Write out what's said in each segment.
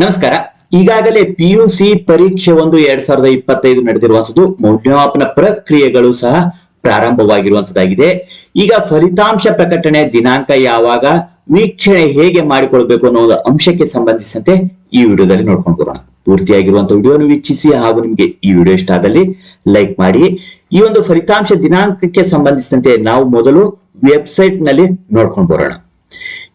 ನಮಸ್ಕಾರ. ಈಗಾಗಲೇ P U C ಪರೀಕ್ಷೆ ಒಂದು ಎರಡ್ ಸಾವಿರದ ಇಪ್ಪತ್ತೈದು ನಡೆದಿರುವಂತದ್ದು ಮೌಲ್ಯಮಾಪನ ಪ್ರಕ್ರಿಯೆಗಳು ಸಹ ಪ್ರಾರಂಭವಾಗಿರುವಂತದ್ದಾಗಿದೆ ಈಗ ಫಲಿತಾಂಶ ಪ್ರಕಟಣೆ ದಿನಾಂಕ ಯಾವಾಗ, ವೀಕ್ಷಣೆ ಹೇಗೆ ಮಾಡಿಕೊಳ್ಬೇಕು ಅನ್ನೋ ಅಂಶಕ್ಕೆ ಸಂಬಂಧಿಸಿದಂತೆ ಈ ವಿಡಿಯೋದಲ್ಲಿ ನೋಡ್ಕೊಂಡು ಬರೋಣ. ಪೂರ್ತಿಯಾಗಿರುವಂತ ವಿಡಿಯೋನು ವೀಕ್ಷಿಸಿ ಹಾಗೂ ನಿಮಗೆ ಈ ವಿಡಿಯೋ ಇಷ್ಟ ಆದಲ್ಲಿ ಲೈಕ್ ಮಾಡಿ. ಈ ಒಂದು ಫಲಿತಾಂಶ ದಿನಾಂಕಕ್ಕೆ ಸಂಬಂಧಿಸಿದಂತೆ ನಾವು ಮೊದಲು ವೆಬ್ಸೈಟ್ನಲ್ಲಿ ನೋಡ್ಕೊಂಡು ಬರೋಣ.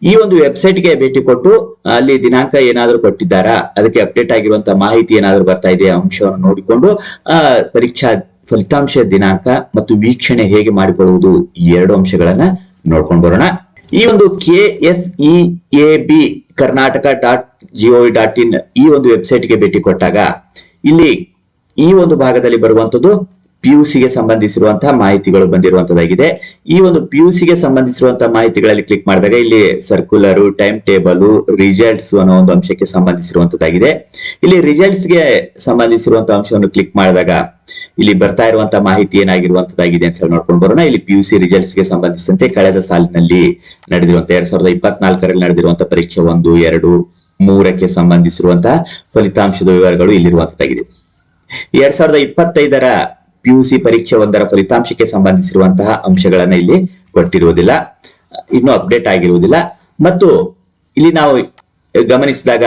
ಈ ಒಂದು ವೆಬ್ಸೈಟ್ಗೆ ಭೇಟಿ ಕೊಟ್ಟು ಅಲ್ಲಿ ದಿನಾಂಕ ಏನಾದರೂ ಕೊಟ್ಟಿದ್ದಾರಾ? ಅದಕ್ಕೆ ಅಪ್ಡೇಟ್ ಆಗಿರುವಂತಹ ಮಾಹಿತಿ ಏನಾದರೂ ಬರ್ತಾ ಇದೆಯಾ? ಅಂಶವನ್ನು ನೋಡಿಕೊಂಡು, ಆ, ಪರೀಕ್ಷಾ ಫಲಿತಾಂಶ ದಿನಾಂಕ ಮತ್ತು ವೀಕ್ಷಣೆ ಹೇಗೆ ಮಾಡಿಕೊಳ್ಳುವುದು ಈ ಎರಡು ಅಂಶಗಳನ್ನ ನೋಡ್ಕೊಂಡು ಬರೋಣ. ಈ ಒಂದು K S B Karnataka dot GOV dot in ಈ ಒಂದು ವೆಬ್ಸೈಟ್ಗೆ ಭೇಟಿ ಕೊಟ್ಟಾಗ, ಇಲ್ಲಿ ಈ ಒಂದು ಭಾಗದಲ್ಲಿ ಬರುವಂತದ್ದು ಪಿಯುಸಿಗೆ ಸಂಬಂಧಿಸಿರುವಂತಹ ಮಾಹಿತಿಗಳು ಬಂದಿರುವಂತದ್ದಾಗಿದೆ. ಈ ಒಂದು ಪಿಯುಸಿಗೆ ಸಂಬಂಧಿಸಿರುವಂತಹ ಮಾಹಿತಿಗಳಲ್ಲಿ ಕ್ಲಿಕ್ ಮಾಡಿದಾಗ ಇಲ್ಲಿ ಸರ್ಕ್ಯುಲರ್ ಟೈಮ್ ಟೇಬಲ್ ರಿಸಲ್ಟ್ಸ್ ಅನ್ನೋ ಒಂದು ಅಂಶಕ್ಕೆ ಸಂಬಂಧಿಸಿರುವಂತದ್ದಾಗಿದೆ. ಇಲ್ಲಿ ರಿಸಲ್ಟ್ಸ್ಗೆ ಸಂಬಂಧಿಸಿರುವಂತಹ ಅಂಶವನ್ನು ಕ್ಲಿಕ್ ಮಾಡಿದಾಗ ಇಲ್ಲಿ ಬರ್ತಾ ಇರುವಂತಹ ಮಾಹಿತಿ ಏನಾಗಿರುವಂತದ್ದಾಗಿದೆ ಅಂತ ಹೇಳಿ ನೋಡ್ಕೊಂಡು ಬರೋಣ. ಇಲ್ಲಿ ಪಿ ಯು ರಿಸಲ್ಟ್ಸ್ಗೆ ಸಂಬಂಧಿಸಿದಂತೆ ಕಳೆದ ಸಾಲಿನಲ್ಲಿ ನಡೆದಿರುವಂತ ಎರಡ್ ಸಾವಿರದ ಇಪ್ಪತ್ನಾಲ್ಕರಲ್ಲಿ ನಡೆದಿರುವಂತಹ ಪರೀಕ್ಷೆ ಒಂದು, ಎರಡು, ಮೂರಕ್ಕೆ ಸಂಬಂಧಿಸಿರುವಂತಹ ಫಲಿತಾಂಶದ ವಿವರಗಳು ಇಲ್ಲಿರುವಂತದ್ದಾಗಿದೆ. ಎರಡ್ ಸಾವಿರದ ಇಪ್ಪತ್ತೈದರ ಪಿಯುಸಿ ಪರೀಕ್ಷೆ ಒಂದರ ಫಲಿತಾಂಶಕ್ಕೆ ಸಂಬಂಧಿಸಿರುವಂತಹ ಅಂಶಗಳನ್ನ ಇಲ್ಲಿ ಕೊಟ್ಟಿರುವುದಿಲ್ಲ. ಇನ್ನು ಅಪ್ಡೇಟ್ ಆಗಿರುವುದಿಲ್ಲ. ಮತ್ತು ಇಲ್ಲಿ ನಾವು ಗಮನಿಸಿದಾಗ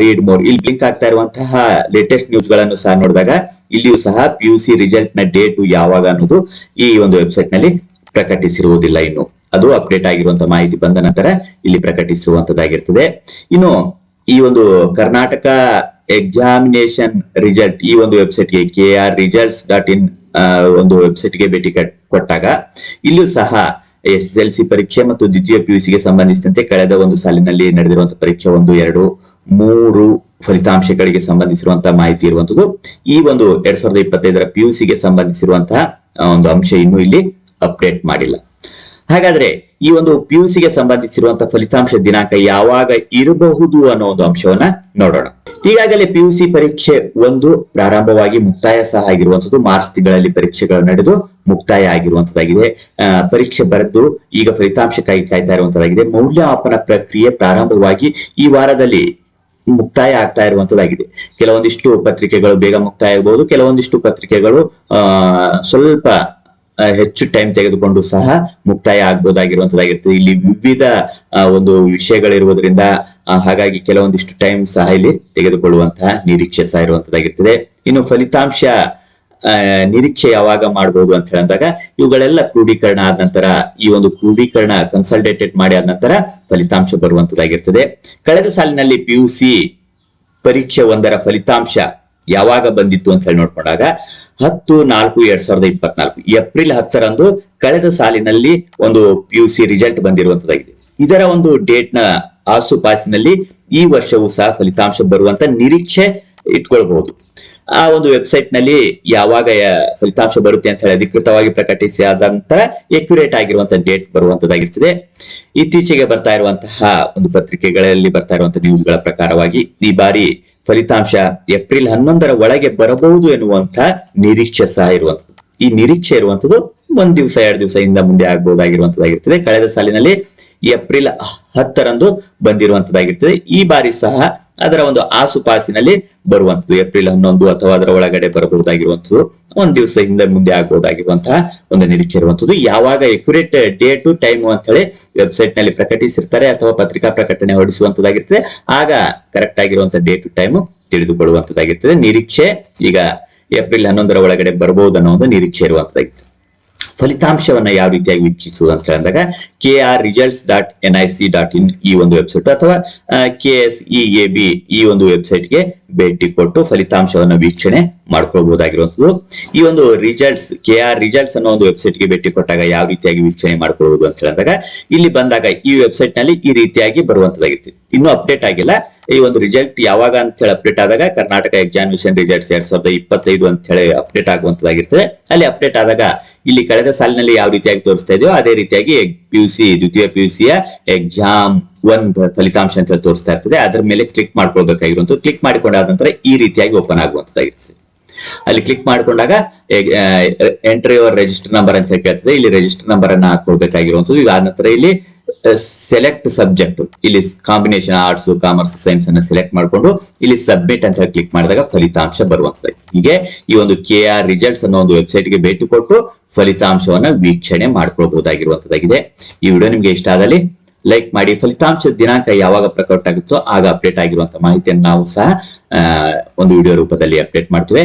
ರೀಡ್ ಮೋರ್ ಇಲ್ಲಿ ಬ್ಲಿಂಕ್ ಆಗ್ತಾ ಇರುವಂತಹ ಲೇಟೆಸ್ಟ್ ನ್ಯೂಸ್ಗಳನ್ನು ಸಹ ನೋಡಿದಾಗ ಇಲ್ಲಿಯೂ ಸಹ ಪಿ ಯು ಸಿ ರಿಸಲ್ಟ್ನ ಡೇಟ್ ಯಾವಾಗ ಅನ್ನೋದು ಈ ಒಂದು ವೆಬ್ಸೈಟ್ನಲ್ಲಿ ಪ್ರಕಟಿಸಿರುವುದಿಲ್ಲ ಇನ್ನು. ಅದು ಅಪ್ಡೇಟ್ ಆಗಿರುವಂತಹ ಮಾಹಿತಿ ಬಂದ ನಂತರ ಇಲ್ಲಿ ಪ್ರಕಟಿಸಿರುವಂತದ್ದಾಗಿರ್ತದೆ. ಇನ್ನು ಈ ಒಂದು ಕರ್ನಾಟಕ ಎಕ್ಸಾಮಿನೇಷನ್ ರಿಸಲ್ಟ್ ಈ ಒಂದು ವೆಬ್ಸೈಟ್ಗೆ K R results dot in ಒಂದು ವೆಬ್ಸೈಟ್ಗೆ ಭೇಟಿ ಕಟ್- ಕೊಟ್ಟಾಗ ಇಲ್ಲೂ ಸಹ ಎಸ್ ಎಲ್ ಸಿ ಪರೀಕ್ಷೆ ಮತ್ತು ದ್ವಿತೀಯ ಪಿ ಗೆ ಸಂಬಂಧಿಸಿದಂತೆ ಕಳೆದ ಒಂದು ಸಾಲಿನಲ್ಲಿ ನಡೆದಿರುವಂತಹ ಪರೀಕ್ಷೆ ಒಂದು, ಎರಡು, ಮೂರು ಫಲಿತಾಂಶಗಳಿಗೆ ಸಂಬಂಧಿಸಿರುವಂತಹ ಮಾಹಿತಿ ಇರುವಂತದ್ದು. ಈ ಒಂದು ಎರಡ್ ಸಾವಿರದ ಇಪ್ಪತ್ತೈದರ ಪಿ ಗೆ ಸಂಬಂಧಿಸಿರುವಂತಹ ಒಂದು ಅಂಶ ಇನ್ನೂ ಇಲ್ಲಿ ಅಪ್ಡೇಟ್ ಮಾಡಿಲ್ಲ. ಹಾಗಾದ್ರೆ ಈ ಒಂದು ಪಿ ಗೆ ಸಂಬಂಧಿಸಿರುವಂತಹ ಫಲಿತಾಂಶ ದಿನಾಂಕ ಯಾವಾಗ ಇರಬಹುದು ಅನ್ನೋ ಒಂದು ಅಂಶವನ್ನ ನೋಡೋಣ. ಈಗಾಗಲೇ ಪಿ ಸಿ ಪರೀಕ್ಷೆ ಒಂದು ಪ್ರಾರಂಭವಾಗಿ ಮುಕ್ತಾಯ ಸಹ ಆಗಿರುವಂತದ್ದು ಮಾರ್ಚ್ ತಿಂಗಳಲ್ಲಿ ಪರೀಕ್ಷೆಗಳು ನಡೆದು ಮುಕ್ತಾಯ ಆಗಿರುವಂತದ್ದಾಗಿದೆ ಪರೀಕ್ಷೆ ಬರೆದು ಈಗ ಫಲಿತಾಂಶಕ್ಕಾಗಿ ಕಾಯ್ತಾ ಇರುವಂತದ್ದಾಗಿದೆ ಮೌಲ್ಯಮಾಪನ ಪ್ರಕ್ರಿಯೆ ಪ್ರಾರಂಭವಾಗಿ ಈ ವಾರದಲ್ಲಿ ಮುಕ್ತಾಯ ಆಗ್ತಾ ಇರುವಂತದ್ದಾಗಿದೆ ಕೆಲವೊಂದಿಷ್ಟು ಪತ್ರಿಕೆಗಳು ಬೇಗ ಮುಕ್ತಾಯ ಆಗಬಹುದು. ಕೆಲವೊಂದಿಷ್ಟು ಪತ್ರಿಕೆಗಳು ಸ್ವಲ್ಪ ಹೆಚ್ಚು ಟೈಮ್ ತೆಗೆದುಕೊಂಡು ಸಹ ಮುಕ್ತಾಯ ಆಗ್ಬೋದಾಗಿರುವಂತದ್ದಾಗಿರ್ತದೆ ಇಲ್ಲಿ ವಿವಿಧ ಒಂದು ವಿಷಯಗಳಿರುವುದರಿಂದ ಹಾಗಾಗಿ ಕೆಲವೊಂದಿಷ್ಟು ಟೈಮ್ ಸಹ ಇಲ್ಲಿ ತೆಗೆದುಕೊಳ್ಳುವಂತಹ ನಿರೀಕ್ಷೆ ಸಹ ಇರುವಂತದ್ದಾಗಿರ್ತದೆ. ಇನ್ನು ಫಲಿತಾಂಶ ನಿರೀಕ್ಷೆ ಯಾವಾಗ ಮಾಡಬಹುದು ಅಂತ ಹೇಳಿದಾಗ, ಇವುಗಳೆಲ್ಲ ಕ್ರೋಢೀಕರಣ ಆದ ನಂತರ, ಈ ಒಂದು ಕ್ರೋಢೀಕರಣ ಕನ್ಸಲ್ಟೇಟೆಡ್ ಮಾಡಿ ಆದ ನಂತರ ಫಲಿತಾಂಶ ಬರುವಂತದ್ದಾಗಿರ್ತದೆ. ಕಳೆದ ಸಾಲಿನಲ್ಲಿ ಪಿ ಯು ಸಿ ಪರೀಕ್ಷೆ ಒಂದರ ಫಲಿತಾಂಶ ಯಾವಾಗ ಬಂದಿತ್ತು ಅಂತ ಹೇಳಿ ನೋಡ್ಕೊಂಡಾಗ ಹತ್ತು ನಾಲ್ಕು ಎರಡ್ ಸಾವಿರದ ಇಪ್ಪತ್ನಾಲ್ಕು. ಏಪ್ರಿಲ್ ಹತ್ತರಂದು ಕಳೆದ ಸಾಲಿನಲ್ಲಿ ಒಂದು ಪಿ ಯು ಸಿ ರಿಸಲ್ಟ್ ಬಂದಿರುವಂತದ್ದಾಗಿದೆ ಇದರ ಒಂದು ಡೇಟ್ನ ಆಸುಪಾಸಿನಲ್ಲಿ ಈ ವರ್ಷವೂ ಸಹ ಫಲಿತಾಂಶ ಬರುವಂತ ನಿರೀಕ್ಷೆ ಇಟ್ಕೊಳ್ಬಹುದು. ಆ ಒಂದು ವೆಬ್ಸೈಟ್ನಲ್ಲಿ ಯಾವಾಗ ಫಲಿತಾಂಶ ಬರುತ್ತೆ ಅಂತ ಹೇಳಿ ಅಧಿಕೃತವಾಗಿ ಪ್ರಕಟಿಸಿ ಆದ ನಂತರ ಎಕ್ಯುರೇಟ್ ಆಗಿರುವಂತಹ ಡೇಟ್ ಬರುವಂತದ್ದಾಗಿರ್ತದೆ ಇತ್ತೀಚೆಗೆ ಬರ್ತಾ ಇರುವಂತಹ ಒಂದು ಪತ್ರಿಕೆಗಳಲ್ಲಿ ಬರ್ತಾ ಇರುವಂತಹ ನ್ಯೂಸ್ಗಳ ಪ್ರಕಾರವಾಗಿ ಈ ಬಾರಿ ಫಲಿತಾಂಶ ಏಪ್ರಿಲ್ ಹನ್ನೊಂದರ ಒಳಗೆ ಬರಬಹುದು ಎನ್ನುವಂತಹ ನಿರೀಕ್ಷೆ ಸಹ ಇರುವಂತದ್ದು ಈ ನಿರೀಕ್ಷೆ ಇರುವಂತದ್ದು ಒಂದ್ ದಿವಸ, ಎರಡು ದಿವಸ ಹಿಂದ ಮುಂದೆ ಆಗ್ಬಹುದಾಗಿರುವಂತದ್ದಾಗಿರ್ತದೆ ಕಳೆದ ಸಾಲಿನಲ್ಲಿ ಏಪ್ರಿಲ್ ಹತ್ತರಂದು ಬಂದಿರುವಂತದ್ದಾಗಿರ್ತದೆ ಈ ಬಾರಿ ಸಹ ಅದರ ಒಂದು ಆಸುಪಾಸಿನಲ್ಲಿ ಬರುವಂತದ್ದು ಏಪ್ರಿಲ್ ಹನ್ನೊಂದು ಅಥವಾ ಅದರ ಒಳಗಡೆ ಬರಬಹುದಾಗಿರುವಂತದ್ದು ಒಂದ್ ದಿವಸ ಹಿಂದೆ ಮುಂದೆ ಆಗಬಹುದಾಗಿರುವಂತಹ ಒಂದು ನಿರೀಕ್ಷೆ ಇರುವಂತದ್ದು ಯಾವಾಗ ಎಕ್ಯುರೇಟ್ ಡೇಟು ಟೈಮ್ ಅಂತ ಹೇಳಿ ವೆಬ್ಸೈಟ್ನಲ್ಲಿ ಪ್ರಕಟಿಸಿರ್ತಾರೆ ಅಥವಾ ಪತ್ರಿಕಾ ಪ್ರಕಟಣೆ ಹೊರಡಿಸುವಂತದ್ದಾಗಿರ್ತದೆ ಆಗ ಕರೆಕ್ಟ್ ಆಗಿರುವಂತಹ ಡೇಟು ಟೈಮ್ ತಿಳಿದುಕೊಳ್ಳುವಂತದ್ದಾಗಿರ್ತದೆ ನಿರೀಕ್ಷೆ ಈಗ ಏಪ್ರಿಲ್ ಹನ್ನೊಂದರ ಒಳಗಡೆ ಬರಬಹುದು ಅನ್ನೋ ಒಂದು ನಿರೀಕ್ಷೆ ಇರುವಂತದ್ದಾಗಿರ್ತದೆ ಫಲಿತಾಂಶವನ್ನ ಯಾವ ರೀತಿಯಾಗಿ ವೀಕ್ಷಿಸುವುದು ಅಂತ ಹೇಳಿದಾಗ K R results dot N I C dot in ಈ ಒಂದು ವೆಬ್ಸೈಟ್ ಅಥವಾ K S E A B ಈ ಒಂದು ವೆಬ್ಸೈಟ್ಗೆ ಭೇಟಿ ಕೊಟ್ಟು ಫಲಿತಾಂಶವನ್ನ ವೀಕ್ಷಣೆ ಮಾಡ್ಕೊಳ್ಬಹುದಾಗಿರುವಂಥದ್ದು ಈ ಒಂದು ರಿಸಲ್ಟ್ಸ್, ಕೆ ಆರ್ ರಿಸಲ್ಟ್ಸ್ ಅನ್ನೋ ಒಂದು ವೆಬ್ಸೈಟ್ಗೆ ಭೇಟಿ ಕೊಟ್ಟಾಗ ಯಾವ ರೀತಿಯಾಗಿ ವೀಕ್ಷಣೆ ಮಾಡ್ಕೊಳ್ಬಹುದು ಅಂತ ಹೇಳಿದಾಗ ಇಲ್ಲಿ ಬಂದಾಗ ಈ ವೆಬ್ಸೈಟ್ನಲ್ಲಿ ಈ ರೀತಿಯಾಗಿ ಬರುವಂತದ್ದಾಗಿರ್ತದೆ ಇನ್ನೂ ಅಪ್ಡೇಟ್ ಆಗಿಲ್ಲ. ಈ ಒಂದು ರಿಸಲ್ಟ್ ಯಾವಾಗ ಅಂತ ಹೇಳಿ ಅಪ್ಡೇಟ್ ಆದಾಗ ಕರ್ನಾಟಕ ಎಕ್ಸಾಮಿನೇಷನ್ ರಿಸಲ್ಟ್ಸ್ ಎರಡ್ ಸಾವಿರದ ಇಪ್ಪತ್ತೈದು ಅಂತ ಹೇಳಿ ಅಪ್ಡೇಟ್ ಆಗುವಂತದ್ದಾಗಿರ್ತದೆ ಅಲ್ಲಿ ಅಪ್ಡೇಟ್ ಆದಾಗ ಇಲ್ಲಿ ಕಳೆದ ಸಾಲಿನಲ್ಲಿ ಯಾವ ರೀತಿಯಾಗಿ ತೋರಿಸ್ತಾ ಇದೆಯೋ ಅದೇ ರೀತಿಯಾಗಿ ಪಿ ಯು ಸಿ, ದ್ವಿತೀಯ ಪಿ ಯು ಸಿಯ ಎಕ್ಸಾಮ್ ಒನ್ ಫಲಿತಾಂಶ ಅಂತ ತೋರಿಸ್ತಾ ಇರ್ತದೆ. ಅದರ ಮೇಲೆ ಕ್ಲಿಕ್ ಮಾಡ್ಕೊಳ್ಬೇಕಾಗಿರುವಂತ ಕ್ಲಿಕ್ ಮಾಡಿಕೊಂಡಾದ ನಂತರ ಈ ರೀತಿಯಾಗಿ ಓಪನ್ ಆಗುವಂತದ್ದಾಗಿರ್ತದೆ ಅಲ್ಲಿ ಕ್ಲಿಕ್ ಮಾಡ್ಕೊಂಡಾಗ ಎಂಟ್ರಿ ಯುವರ್ ರಿಜಿಸ್ಟರ್ ನಂಬರ್ ಅಂತ ಕೇಳ್ತದೆ. ಇಲ್ಲಿ ರಿಜಿಸ್ಟರ್ ನಂಬರ್ ಅನ್ನ ಹಾಕೊಳ್ಬೇಕಾಗಿರುವಂತದ್ದು ಈಗ ನಂತರ ಇಲ್ಲಿ ಸೆಲೆಕ್ಟ್ ಸಬ್ಜೆಕ್ಟ್ ಇಲ್ಲಿ ಕಾಂಬಿನೇಷನ್ ಆರ್ಟ್ಸ್ ಕಾಮರ್ಸ್ ಸೈನ್ಸ್ ಅನ್ನ ಸೆಲೆಕ್ಟ್ ಮಾಡ್ಕೊಂಡು, ಇಲ್ಲಿ ಸಬ್ಮಿಟ್ ಅಂತ ಕ್ಲಿಕ್ ಮಾಡಿದಾಗ ಫಲಿತಾಂಶ ಬರುವಂತದ್ದು ಹೀಗೆ ಈ ಒಂದು ಕೆ ಆರ್ ರಿಸಲ್ಟ್ಸ್ ಅನ್ನೋ ಒಂದು ವೆಬ್ಸೈಟ್ಗೆ ಭೇಟಿ ಕೊಟ್ಟು ಫಲಿತಾಂಶವನ್ನ ವೀಕ್ಷಣೆ ಮಾಡ್ಕೊಳ್ಬಹುದಾಗಿರುವಂತದ್ದಾಗಿದೆ ಈ ವಿಡಿಯೋ ನಿಮ್ಗೆ ಇಷ್ಟ ಆದಲ್ಲಿ ಲೈಕ್ ಮಾಡಿ. ಫಲಿತಾಂಶದ ದಿನಾಂಕ ಯಾವಾಗ ಪ್ರಕಟ ಆಗುತ್ತೋ ಆಗ ಅಪ್ಡೇಟ್ ಆಗಿರುವಂತ ಮಾಹಿತಿಯನ್ನು ನಾವು ಸಹ ಒಂದು ವಿಡಿಯೋ ರೂಪದಲ್ಲಿ ಅಪ್ಡೇಟ್ ಮಾಡ್ತೇವೆ.